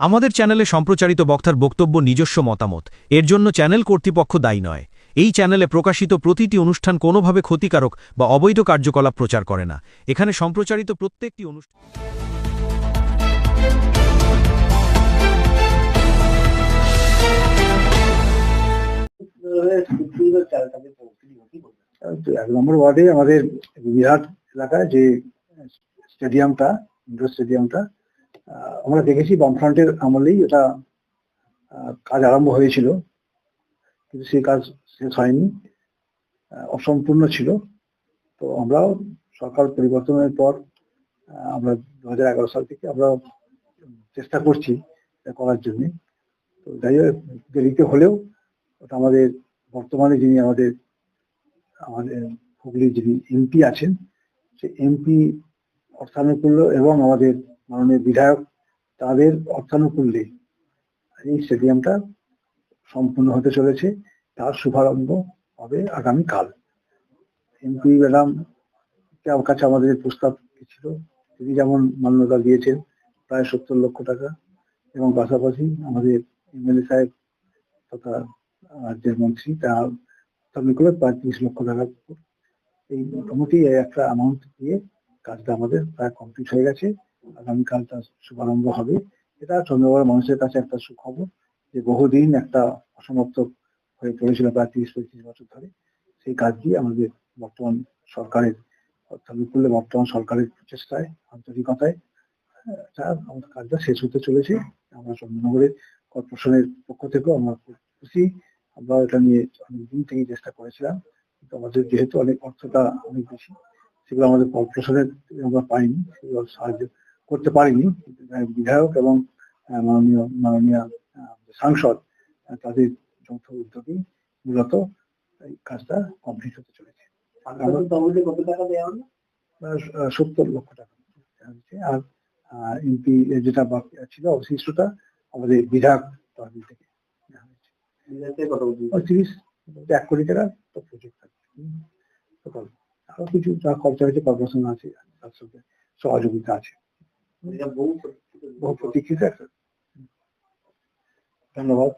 আমাদের চ্যানেলে সম্প্রচারিত বক্তার বক্তব্য নিজস্ব মতামত। এর জন্য চ্যানেল কর্তৃপক্ষ দায়ী নয়। এই চ্যানেলে প্রকাশিত প্রতিটি অনুষ্ঠান কোনোভাবে ক্ষতিকারক বা অবৈধ কার্যকলাপ প্রচার করে না। এখানে সম্প্রচারিত প্রত্যেকটি অনুষ্ঠান এক নম্বর ওয়ার্ডে আমাদের বিরাট এলাকায় যে স্টেডিয়ামটা, ইন্ডোর স্টেডিয়ামটা আমরা দেখেছি বামফ্রন্টের আমলেই এটা কাজ আরম্ভ হয়েছিল। কিন্তু সেই কাজ শেষ হয়নি অসম্পূর্ণ ছিল। তো আমরাও সরকার পরিবর্তনের পর আমরা দু হাজার এগারো সাল থেকে আমরা চেষ্টা করছি করার জন্য। তো যাই হোক, দেরিতে হলেও ওটা আমাদের বর্তমানে যিনি আমাদের আমাদের হুগলি যিনি এমপি আছেন সে এমপি অর্থানুকূল্য এবং আমাদের মাননীয় বিধায়ক তাদের অর্থানুকূল্যে এই স্টেডিয়ামটা সম্পূর্ণ হতে চলেছে। তার শুভারম্ভ হবে আগামীকাল। এমপি ম্যাডাম কাছে আমাদের প্রস্তাব ছিল তিনি যেমন মান্যতা দিয়েছেন, প্রায় সত্তর লক্ষ টাকা এবং পাশাপাশি আমাদের এমএলএ সাহেব তথা রাজ্যের মন্ত্রী, তার তার প্রায় তিরিশ লক্ষ টাকা এই মোটামুটি একটা অ্যামাউন্ট দিয়ে কাজটা আমাদের প্রায় কমপ্লিট হয়ে গেছে। আগামীকাল তার শুভারম্ভ হবে। এটা চন্দ্রগড়ের মানুষের কাছে একটা সুখবর যে বহুদিন একটা অসমাপ্ত হয়ে পড়েছিল প্রায় তিরিশ পঁয়ত্রিশ বছর ধরে। সেই কাজটি আমাদের বর্তমান সরকারের অর্থাৎ করলে বর্তমান সরকারের প্রচেষ্টায় আন্তরিকতায় আহ, তা আমাদের কাজটা শেষ হতে চলেছে। আমরা চন্দ্রনগরের কর্পোরেশনের পক্ষ থেকেও আমরা খুব খুশি। আমরা এটা নিয়ে অনেক দিন থেকে চেষ্টা করেছিলাম। কিন্তু আমাদের যেহেতু অনেক অর্থটা অনেক বেশি সেগুলো আমাদের কর্পোরেশনের আমরা পাইনি। সেগুলো সাহায্য করতে পারিনি। বিধায়ক এবং মাননীয় মাননীয় সাংসদ তাদের যৌথ উদ্যোগে মূলত এই কাজটা কমপ্লিট হতে চলেছে। কত টাকা দেওয়া সত্তর লক্ষ টাকা। আর এমপি যেটা বাকি ছিল অবশিষ্টটা আমাদের বিধায়ক তহবিল থেকে তিরিশ এক কোটি টাকা তো প্রজেক্ট থাকবে আরও কিছু যা খরচা হয়েছে কর্পোরেশন আছে তার সাথে সহযোগিতা আছে। बहु बहु प्रतीक्षित धन्यवाद।